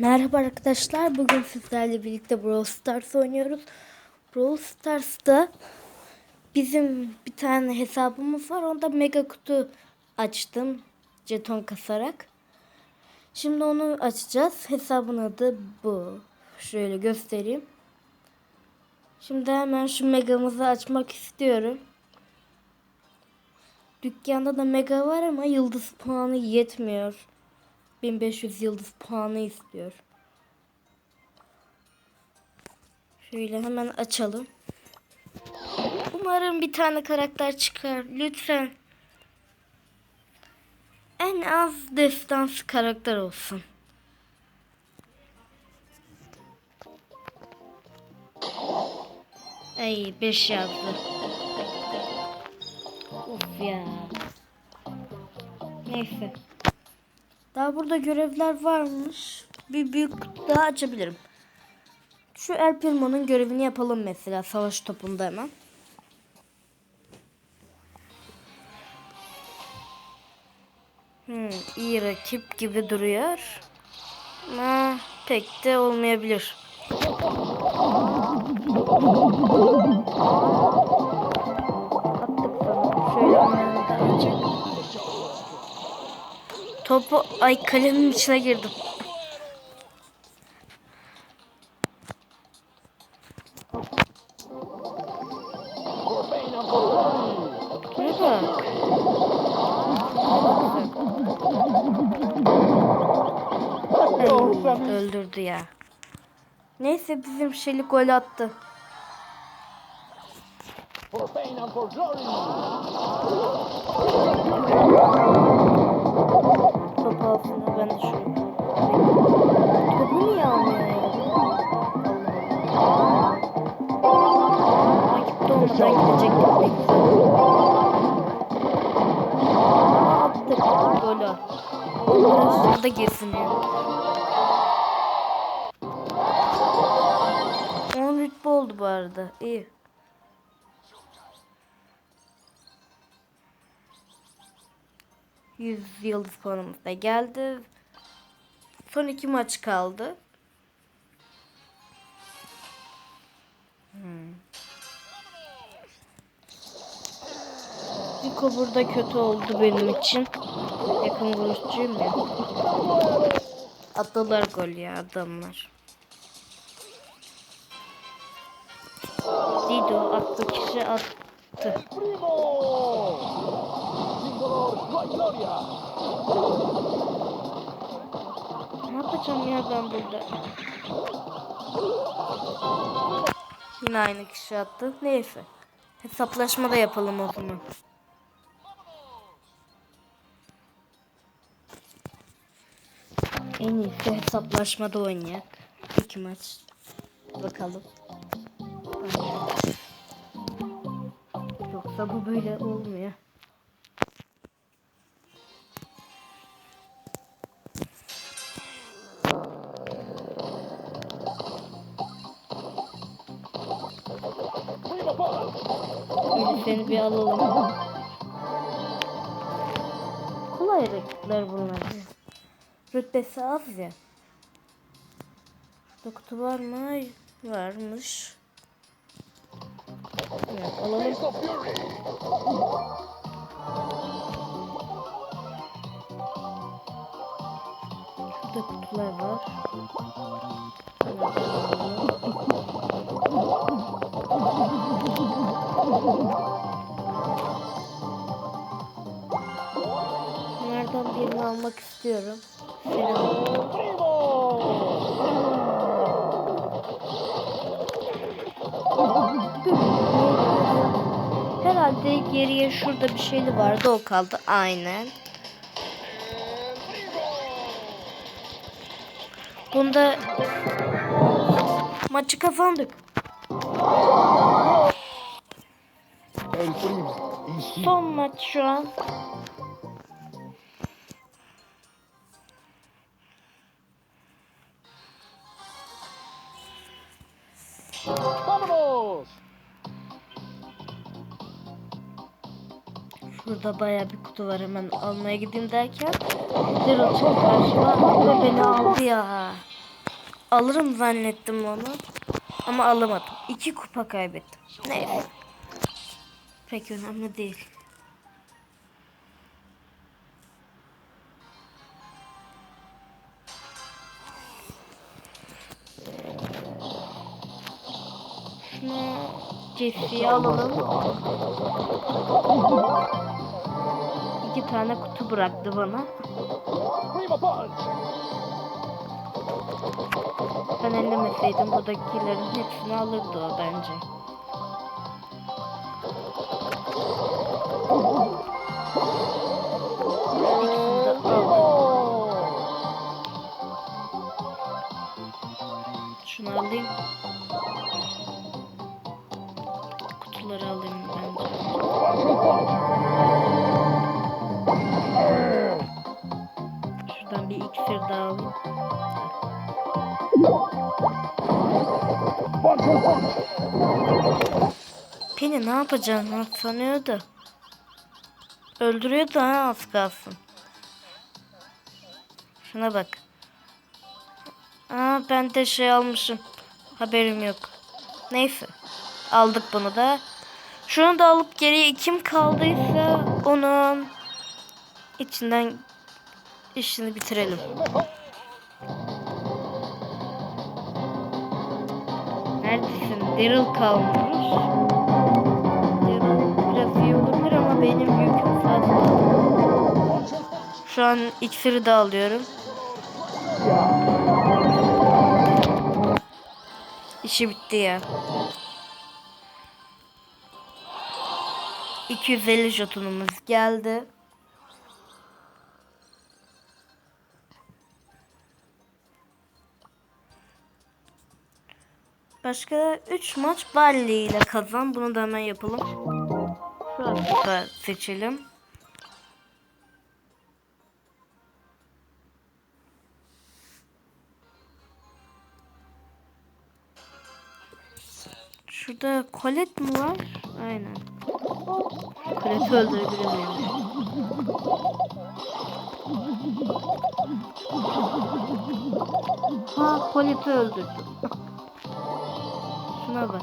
Merhaba arkadaşlar. Bugün sizlerle birlikte Brawl Stars oynuyoruz. Brawl Stars'ta bizim bir tane hesabımız var. Onda mega kutu açtım. Jeton kasarak. Şimdi onu açacağız. Hesabın adı bu. Şöyle göstereyim. Şimdi hemen şu megamızı açmak istiyorum. Dükkanda da mega var ama yıldız puanı yetmiyor. 1500 yıldız puanı istiyor. Şöyle hemen açalım. Umarım bir tane karakter çıkar. Lütfen. En az destansı karakter olsun. Ay 5 yazdı. Of ya. Neyse. Daha burada görevler varmış. Bir büyük daha açabilirim. Şu El Primo'nun görevini yapalım mesela savaş topunda hemen. Hmm, iyi rakip gibi duruyor. Ama pek de olmayabilir. Attık sana. Şöyle açık. Topu ay kalemin içine girdim. Ay, öldürdü ya. Neyse bizim Şeli gol attı. Top altına ben de şunu. Topu niye almıyor ya? Rakipte olmadan güzel. Aa, Attık golü. Burada geziniyor. 10 rütbe oldu bu arada. İyi. Yüz yıldız puanımız da geldi. Son iki maç kaldı. Hmm. Rico burada kötü oldu benim için. Yakın vuruşçuyum ya. Attılar gol ya adamlar. Dido attı kişi attı. Ne yapacağım ya ben burada? Yine aynı kişi attı. Neyse. Hesaplaşma da yapalım o zaman. En iyisi hesaplaşmada oynayak. İki maç. Bakalım. Yoksa bu böyle olmuyor. Bir alalım. Kolay rakipler bunlar. Rütbesi az ya. Burada kutu var mı? Varmış. Evet, alalım. Burada kutular var. Bunlardan birini almak istiyorum. Herhalde geriye şurada bir şeyli vardı o kaldı. Aynen. Bunda maçı. Insigne. Son maç şu an. Şurada baya bir kutu var hemen almaya gideyim derken çıktı karşıma ve beni aldı ya. alırım zannettim onu. Ama alamadım. İki kupa kaybettim. Neyse. Pek önemli değil. Şunu Jesse'yi alalım. İki tane kutu bıraktı bana. Ben ellemeseydim buradakilerin hepsini alırdı o bence. Penny ne yapacağını sanıyordu. Öldürüyordu ha az kalsın. Şuna bak. Aa ben de şey almışım. Haberim yok. Neyse. Aldık bunu da. Şunu da alıp geriye kim kaldıysa onun içinden işini bitirelim. Neredesin? Daryl kalmış. Daryl biraz iyi olabilir ama benim yüküm fazla. Şu an iksiri de alıyorum. İşi bitti ya. 250 jetonumuz geldi. Başka 3 maç Bali ile kazan. Bunu da hemen yapalım. Şurası da seçelim. Şurada Colette mi var? Aynen. Colette'i öldürebilir miyim? Ha Colette'i öldürdüm. Şuna bak.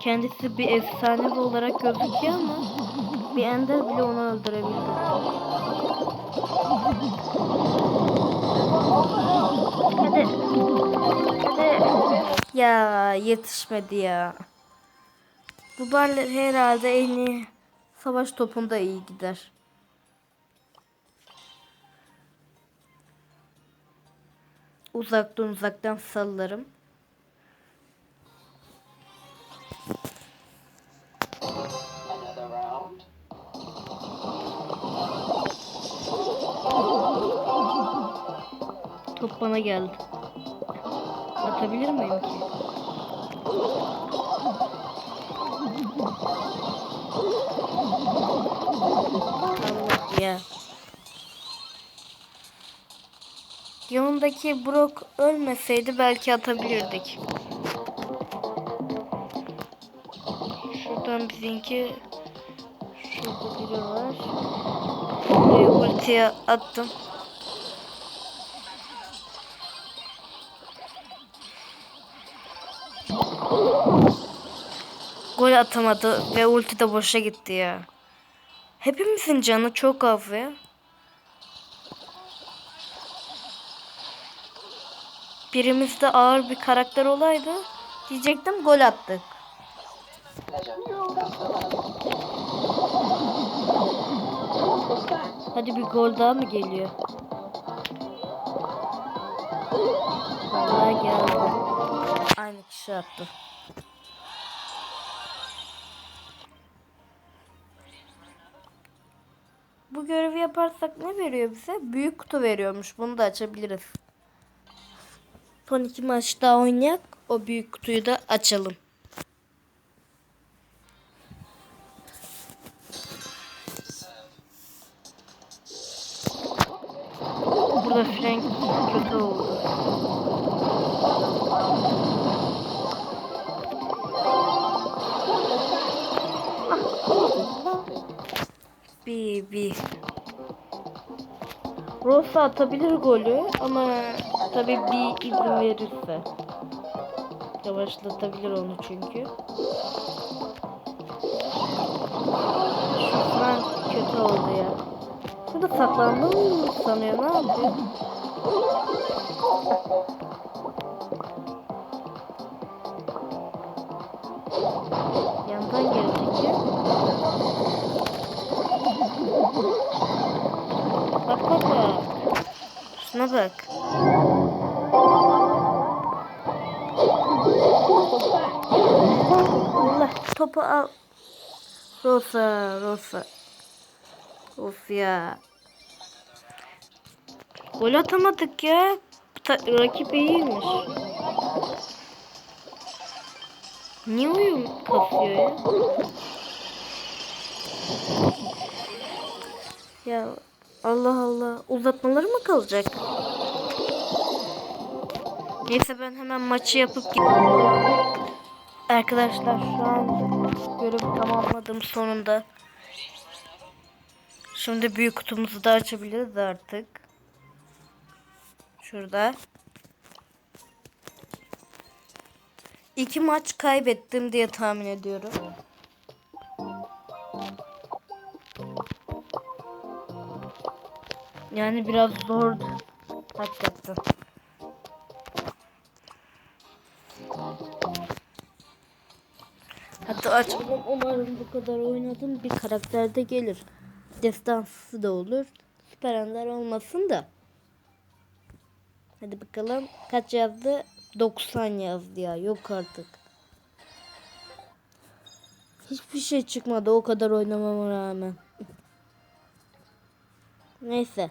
Kendisi bir efsanevi olarak gözüküyor ama bir ender bile onu öldürebildi. Hadi. Hadi. Ya yetişmedi ya. Bu barlar herhalde en iyi savaş topunda iyi gider. Uzaktan uzaktan sallarım. Top bana geldi. Atabilir miyim ki? Allah ya. Yanındaki Brock ölmeseydi belki atabilirdik. Şuradan bizimki şurada biri var. Ultiye attım. Gol atamadı ve ulti de boşa gitti ya. Hepimizin canı çok az ya. Birimizde ağır bir karakter olaydı. Diyecektim gol attık. Hadi bir gol daha mı geliyor? Vallahi geldi. Aynı kişi attı. Bu görevi yaparsak ne veriyor bize? Büyük kutu veriyormuş. Bunu da açabiliriz. Son iki maç daha oynayak. O büyük kutuyu da açalım. Bir. Rosa atabilir golü ama Tabii bir izin verirse. Yavaşlatabilir onu çünkü. Şuradan kötü oldu ya. Şurada saklandı mı sanıyor ne yapıyor? Yandan gelecek Bak bak bak. Şuna bak. Allah topu al. Rosa, Rosa. Of ya. Gol atamadık ya. Ta- rakip iyiymiş. Niye oyun kasıyor ya? Ya Allah Allah. Uzatmaları mı kalacak? Neyse ben hemen maçı yapıp gidiyorum. Arkadaşlar şu an görevi tamamladım sonunda. Şimdi büyük kutumuzu da açabiliriz artık. Şurada. İki maç kaybettim diye tahmin ediyorum. Yani biraz zor. Hakikaten. Hatta açalım umarım bu kadar oynadım bir karakterde gelir. Destansı da olur. Süper Ender olmasın da. Hadi bakalım kaç yazdı? 90 yazdı ya yok artık. Hiçbir şey çıkmadı o kadar oynamama rağmen. Neyse.